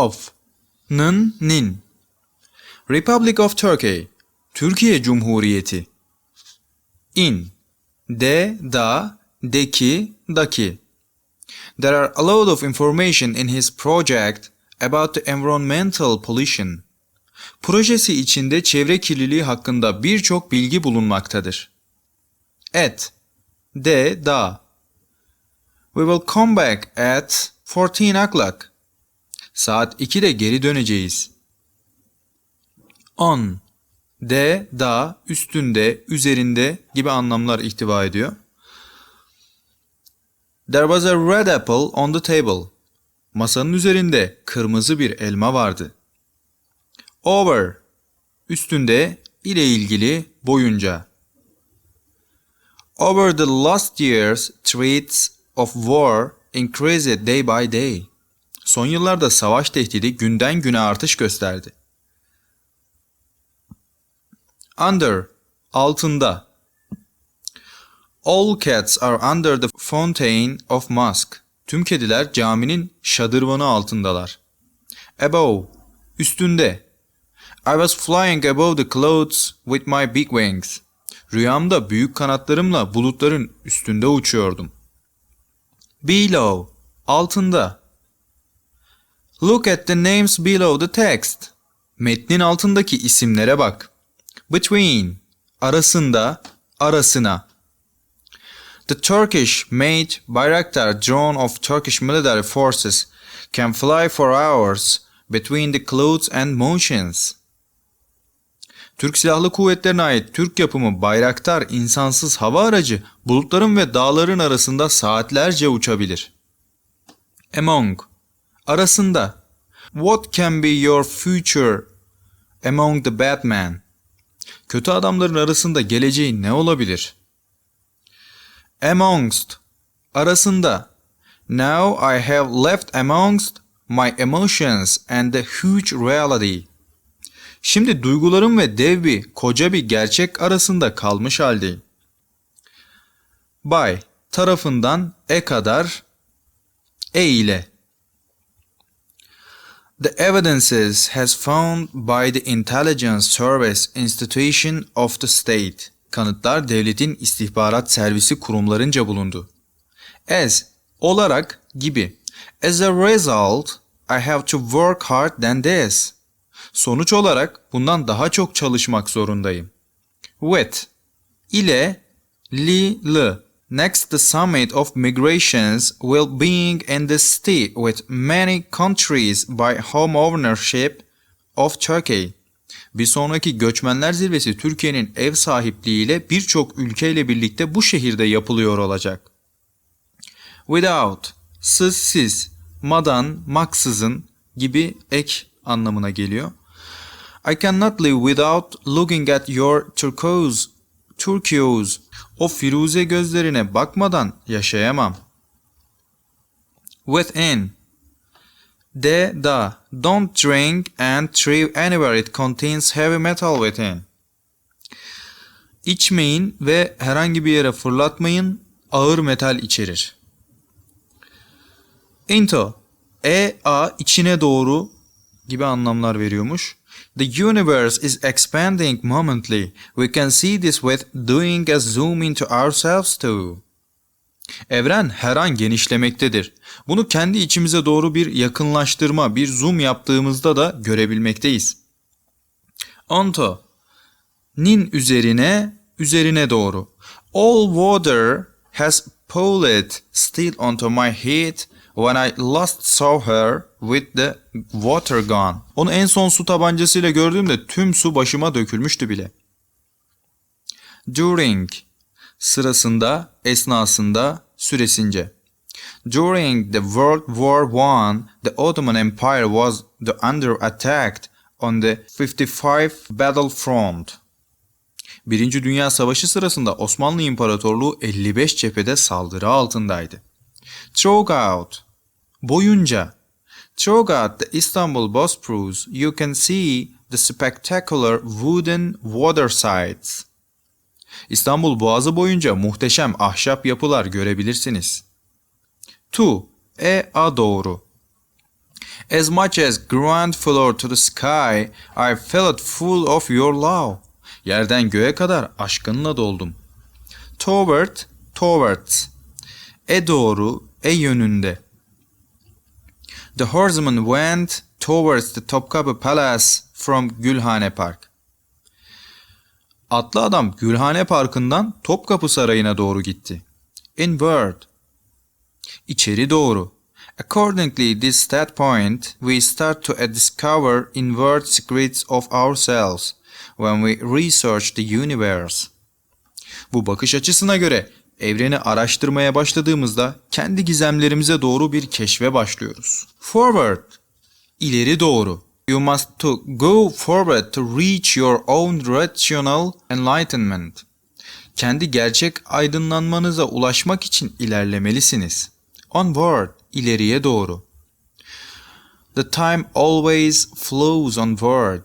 of, nın, nin. Republic of Turkey, Türkiye Cumhuriyeti. In, de, da, deki, daki. There are a lot of information in his project about the environmental pollution. Projesi içinde çevre kirliliği hakkında birçok bilgi bulunmaktadır. At, de, da. We will come back at 14 o'clock. Saat 2'de geri döneceğiz. On, de, da, üstünde, üzerinde gibi anlamlar ihtiva ediyor. There was a red apple on the table. Masanın üzerinde kırmızı bir elma vardı. Over, üstünde, ile ilgili, boyunca. Over the last years, threats of war increased day by day. Son yıllarda savaş tehdidi günden güne artış gösterdi. Under, altında. All cats are under the fountain of mosque. Tüm kediler caminin şadırvanı altındalar. Above, üstünde. I was flying above the clouds with my big wings. Rüyamda büyük kanatlarımla bulutların üstünde uçuyordum. Below, altında. Look at the names below the text. Metnin altındaki isimlere bak. Between, arasında, arasına. The Turkish-made Bayraktar drone of Turkish military forces can fly for hours between the clouds and mountains. Türk Silahlı Kuvvetlerine ait Türk yapımı Bayraktar insansız hava aracı bulutların ve dağların arasında saatlerce uçabilir. Among arasında What can be your future among the bad men? Kötü adamların arasında geleceğin ne olabilir? Amongst arasında Now I have left amongst my emotions and the huge reality. Şimdi duygularım ve dev bir, koca bir gerçek arasında kalmış haldeyim. By tarafından e kadar e ile. The evidences has found by the Intelligence Service Institution of the State. Kanıtlar devletin istihbarat servisi kurumlarınca bulundu. As olarak gibi. As a result, I have to work hard than this. Sonuç olarak bundan daha çok çalışmak zorundayım. With ile li l. Next the summit of migrations will being in the city with many countries by home ownership of Turkey. Bir sonraki göçmenler zirvesi Türkiye'nin ev sahipliğiyle birçok ülkeyle birlikte bu şehirde yapılıyor olacak. Without, sız madan, maksızın gibi ek anlamına geliyor. I cannot live without looking at your turquoise, turquoise. O firuze gözlerine bakmadan yaşayamam. Within. De da. Don't drink and thrive anywhere it contains heavy metal within. İçmeyin ve herhangi bir yere fırlatmayın. Ağır metal içerir. Into. E, a, içine doğru gibi anlamlar veriyormuş. The universe is expanding momently. We can see this with doing a zoom into ourselves too. Evren her an genişlemektedir. Bunu kendi içimize doğru bir yakınlaştırma, bir zoom yaptığımızda da görebilmekteyiz. Onto nin üzerine, üzerine doğru. All water has poured still onto my head when I last saw her with the water gun. Onu en son su tabancasıyla gördüğümde tüm su başıma dökülmüştü bile. During sırasında, esnasında, süresince. During the World War I, the Ottoman Empire was under attack on the 55 battlefront. Birinci Dünya Savaşı sırasında Osmanlı İmparatorluğu 55 cephede saldırı altındaydı. Throughout, boyunca. Throughout the Istanbul Bosporus, you can see the spectacular wooden water sites. İstanbul Boğazı boyunca muhteşem ahşap yapılar görebilirsiniz. To, e a doğru. As much as ground floor to the sky, I felt full of your love. Yerden göğe kadar aşkınla doldum. Toward, towards. E doğru, e yönünde. The horseman went towards the Topkapı Palace from Gülhane Park. Atlı adam Gülhane Parkı'ndan Topkapı Sarayı'na doğru gitti. Inward. İçeri doğru. Accordingly, this standpoint, we start to discover inward secrets of ourselves when we research the universe. Bu bakış açısına göre evreni araştırmaya başladığımızda kendi gizemlerimize doğru bir keşfe başlıyoruz. Forward. İleri doğru. You must to go forward to reach your own rational enlightenment. Kendi gerçek aydınlanmanıza ulaşmak için ilerlemelisiniz. Onward, ileriye doğru. The time always flows onward.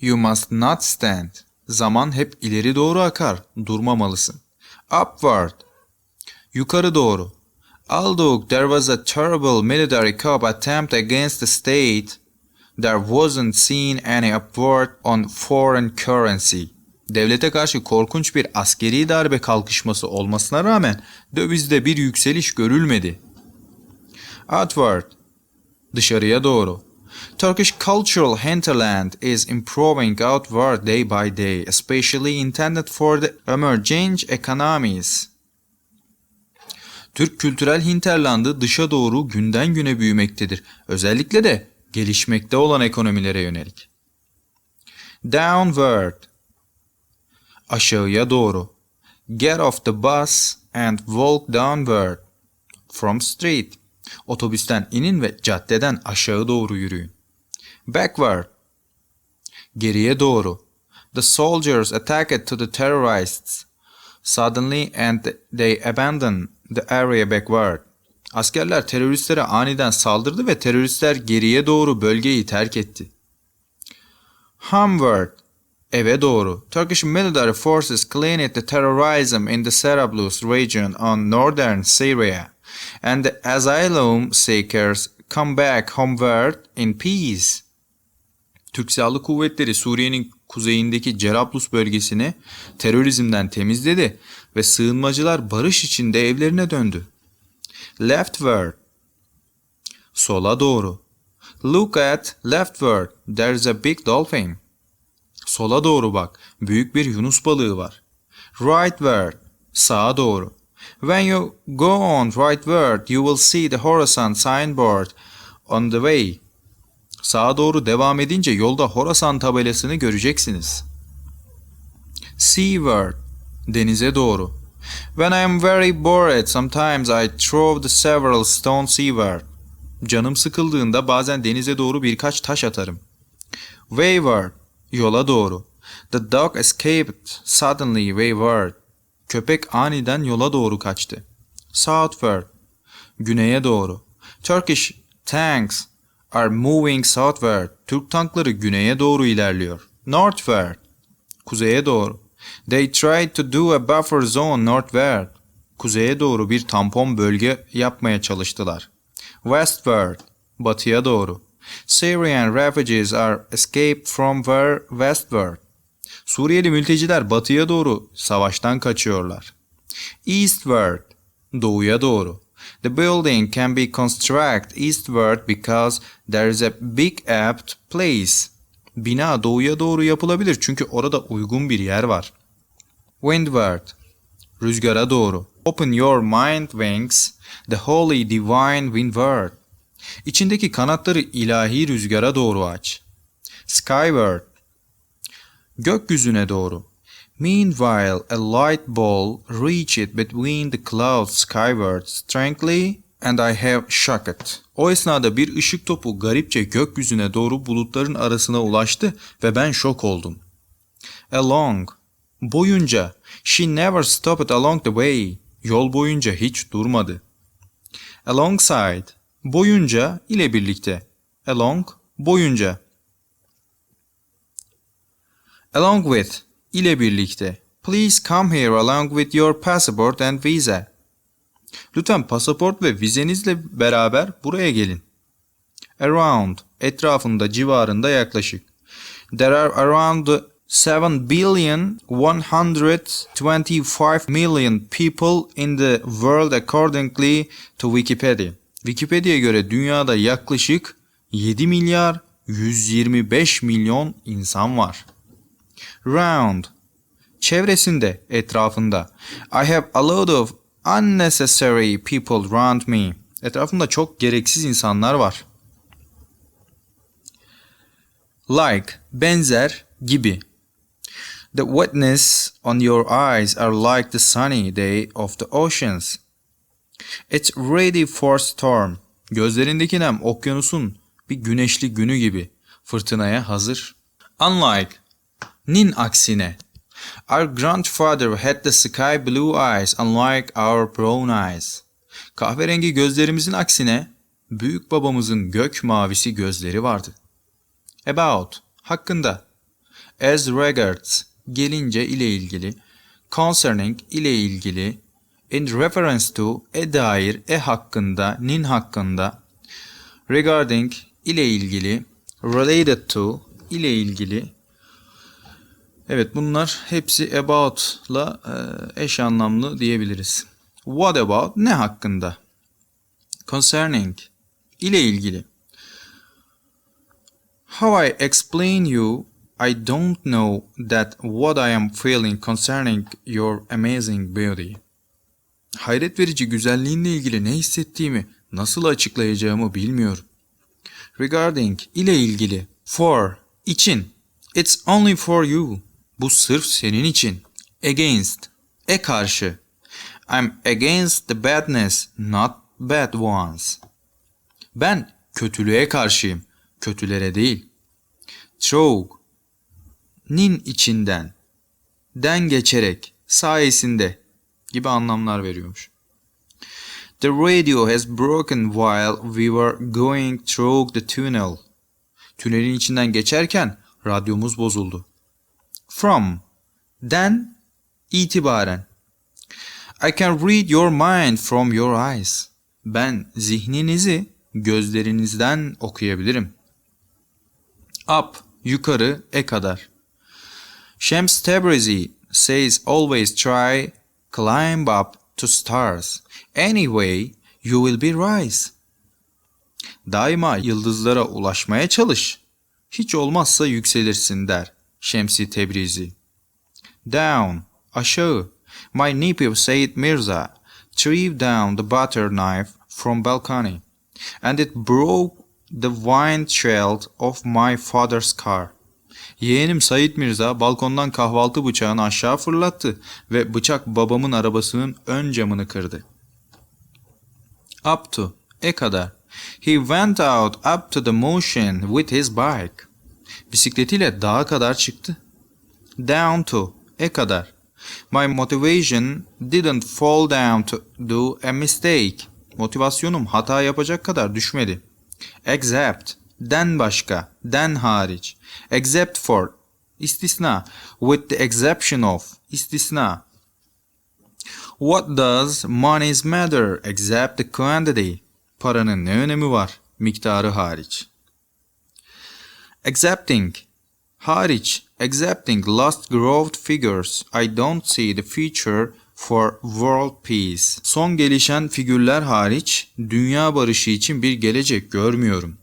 You must not stand. Zaman hep ileri doğru akar, durmamalısın. Upward, yukarı doğru. Although there was a terrible military coup attempt against the state, there wasn't seen any upward on foreign currency. Devlete karşı korkunç bir askeri darbe kalkışması olmasına rağmen dövizde bir yükseliş görülmedi. Outward, dışarıya doğru. Turkish cultural hinterland is improving outward day by day, especially intended for the emerging economies. Türk kültürel hinterlandı dışa doğru günden güne büyümektedir. Özellikle de gelişmekte olan ekonomilere yönelik. Downward aşağıya doğru. Get off the bus and walk downward from street. Otobüsten inin ve caddeden aşağı doğru yürüyün. Backward geriye doğru. The soldiers attacked to the terrorists suddenly and they abandoned the area backward. Askerler teröristlere aniden saldırdı ve teröristler geriye doğru bölgeyi terk etti. Homeward eve doğru. Turkish military forces cleaned the terrorism in the Sarablus region on northern Syria, and asylum seekers come back homeward in peace. Türk Silahlı Kuvvetleri Suriye'nin kuzeyindeki Cerablus bölgesini terörizmden temizledi ve sığınmacılar barış içinde evlerine döndü. Leftward Sola doğru. Look at leftward. There's a big dolphin. Sola doğru bak. Büyük bir yunus balığı var. Rightward. Sağa doğru. When you go on rightward, you will see the Horasan signboard on the way. Sağa doğru devam edince yolda Horasan tabelasını göreceksiniz. Seaward. Denize doğru. When I am very bored, sometimes I throw the several stones seaward. Canım sıkıldığında bazen denize doğru birkaç taş atarım. Wayward. Yola doğru. The dog escaped suddenly wayward. Köpek aniden yola doğru kaçtı. Southward. Güneye doğru. Turkish tanks are moving southward. Türk tankları güneye doğru ilerliyor. Northward. Kuzeye doğru. They tried to do a buffer zone northward. Kuzeye doğru bir tampon bölge yapmaya çalıştılar. Westward. Batıya doğru. Syrian refugees are escaped from where westward. Suriyeli mülteciler batıya doğru savaştan kaçıyorlar. Eastward, doğuya doğru. The building can be constructed eastward because there is a big apt place. Bina doğuya doğru yapılabilir çünkü orada uygun bir yer var. Windward, rüzgara doğru. Open your mind wings, the holy divine windward. İçindeki kanatları ilahi rüzgara doğru aç. Skyward, gökyüzüne doğru. Meanwhile, a light ball reached between the clouds skyward strangely and I have shocked. O esnada bir ışık topu garipçe gökyüzüne doğru bulutların arasına ulaştı ve ben şok oldum. Along, boyunca. She never stopped along the way. Yol boyunca hiç durmadı. Alongside, boyunca ile birlikte. Along, boyunca. Along with ile birlikte. Please come here along with your passport and visa. Lütfen pasaport ve vizenizle beraber buraya gelin. Around, etrafında, civarında yaklaşık. There are around 7 billion 125 million people in the world accordingly to Wikipedia. Wikipedia'ya göre dünyada yaklaşık 7 milyar 125 milyon insan var. Round, çevresinde, etrafında. I have a lot of unnecessary people around me. Etrafımda çok gereksiz insanlar var. Like, benzer, gibi. The wetness on your eyes are like the sunny day of the oceans. It's ready for storm. Gözlerindeki nem okyanusun bir güneşli günü gibi. Fırtınaya hazır. Unlike, nin aksine. Our grandfather had the sky blue eyes unlike our brown eyes. Kahverengi gözlerimizin aksine büyük babamızın gök mavisi gözleri vardı. About, hakkında. As regards, gelince ile ilgili. Concerning ile ilgili. In reference to, e dair, e hakkında, nin hakkında. Regarding ile ilgili. Related to ile ilgili. Evet bunlar hepsi about'la e, eş anlamlı diyebiliriz. What about ne hakkında? Concerning ile ilgili. How I explain you, I don't know that what I am feeling concerning your amazing beauty. Hayret verici güzelliğinle ilgili ne hissettiğimi nasıl açıklayacağımı bilmiyorum. Regarding ile ilgili. For, için. It's only for you. Bu sırf senin için. Against, e karşı. I'm against the badness, not bad ones. Ben kötülüğe karşıyım, kötülere değil. Through, nin içinden, den geçerek, sayesinde gibi anlamlar veriyormuş. The radio has broken while we were going through the tunnel. Tünelin içinden geçerken radyomuz bozuldu. From, den, itibaren. I can read your mind from your eyes. Ben zihninizi gözlerinizden okuyabilirim. Up, yukarı, e kadar. Shams Tabrizi says always try climb up to stars. Anyway, you will be rise. Daima yıldızlara ulaşmaya çalış. Hiç olmazsa yükselirsin der Şemsi Tebrizi. Down, aşağı. My nephew Said Mirza threw down the butter knife from balcony, and it broke the windshield of my father's car. Yeğenim Said Mirza balkondan kahvaltı bıçağını aşağı fırlattı ve bıçak babamın arabasının ön camını kırdı. Up to, e kadar. He went out up to the motion with his bike. Bisikletiyle dağa kadar çıktı. Down to, e kadar. My motivation didn't fall down to do a mistake. Motivasyonum hata yapacak kadar düşmedi. Except, den başka, den hariç. Except for, istisna. With the exception of, istisna. What does money's matter except the quantity? Paranın ne önemi var? Miktarı hariç. Accepting, hariç. Accepting last growth figures, I don't see the future for world peace. Son gelişen figürler hariç dünya barışı için bir gelecek görmüyorum.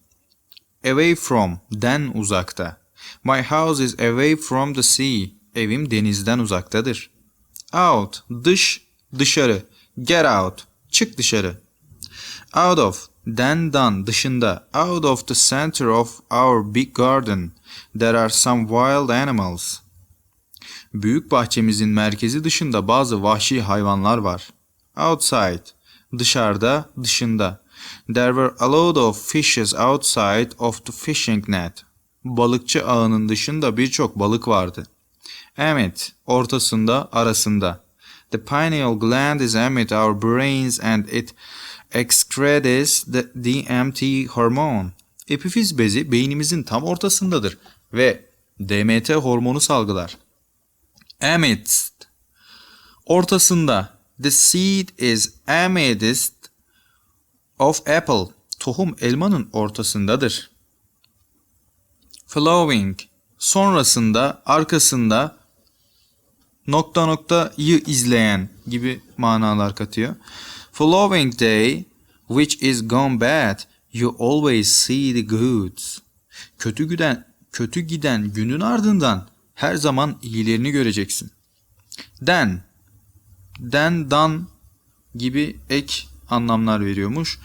Away from, den uzakta. My house is away from the sea. Evim denizden uzaktadır. Out, dış, dışarı. Get out, çık dışarı. Out of, den dan, dışında. Out of the center of our big garden. There are some wild animals. Büyük bahçemizin merkezi dışında bazı vahşi hayvanlar var. Outside, dışarıda, dışında. There were a load of fishes outside of the fishing net. Balıkçı ağının dışında birçok balık vardı. Amid, ortasında, arasında. The pineal gland is amid our brains and it excretes the DMT hormone. Epifiz bezi beynimizin tam ortasındadır ve DMT hormonu salgılar. Amidst, ortasında. The seed is amidst of apple. Tohum elmanın ortasındadır. Following sonrasında, arkasında nokta noktayı izleyen gibi manalar katıyor. Following day which is gone bad you always see the goods. Kötü giden kötü giden günün ardından her zaman iyilerini göreceksin. Then then done gibi ek anlamlar veriyormuş.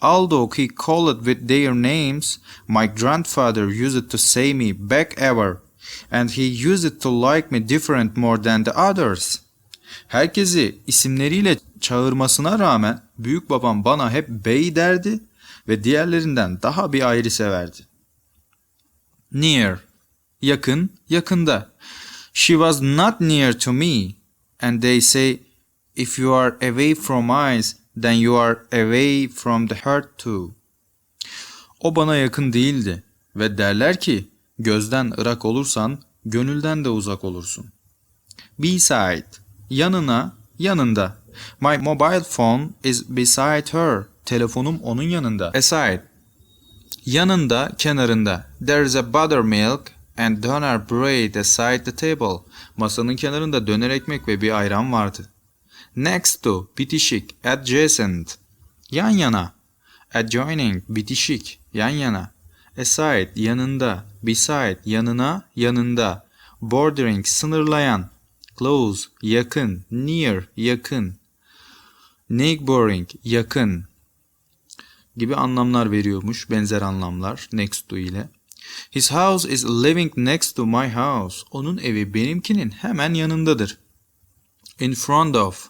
Although he called with their names, my grandfather used to say me back ever, and he used to like me different more than the others. Herkesi isimleriyle çağırmasına rağmen büyük babam bana hep bey derdi ve diğerlerinden daha bir ayrı severdi. Near, yakın, yakında. She was not near to me, and they say, if you are away from eyes, then you are away from the heart too. O bana yakın değildi ve derler ki, gözden ırak olursan, gönülden de uzak olursun. Beside, yanına, yanında. My mobile phone is beside her. Telefonum onun yanında. Aside, yanında, kenarında. There is a buttermilk and doner bread aside the table. Masanın kenarında döner ekmek ve bir ayran vardı. Next to, bitişik, adjacent. Yan yana. Adjoining, bitişik, yan yana. Aside, yanında. Beside, yanına, yanında. Bordering, sınırlayan. Close, yakın. Near, yakın. Neighboring, yakın gibi anlamlar veriyormuş. Benzer anlamlar next to ile. His house is living next to my house. Onun evi benimkinin hemen yanındadır. In front of,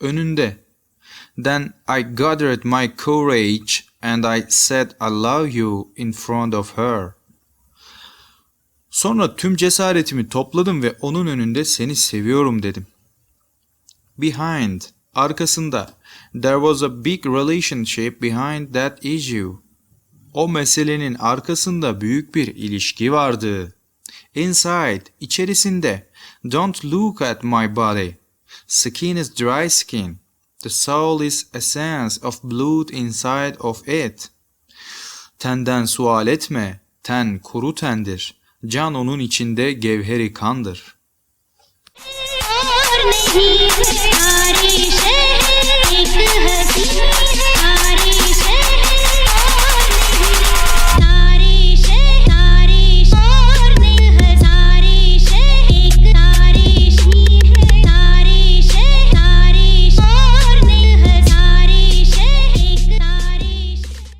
önünde. Then I gathered my courage and I said I love you in front of her. Sonra tüm cesaretimi topladım ve onun önünde seni seviyorum dedim. Behind, arkasında. There was a big relationship behind that issue. O meselenin arkasında büyük bir ilişki vardı. Inside, içerisinde. Don't look at my body. Skin is dry skin. The soul is a sense of blood inside of it. Tenden sual etme. Ten kuru tendir. Can onun içinde gevheri kandır.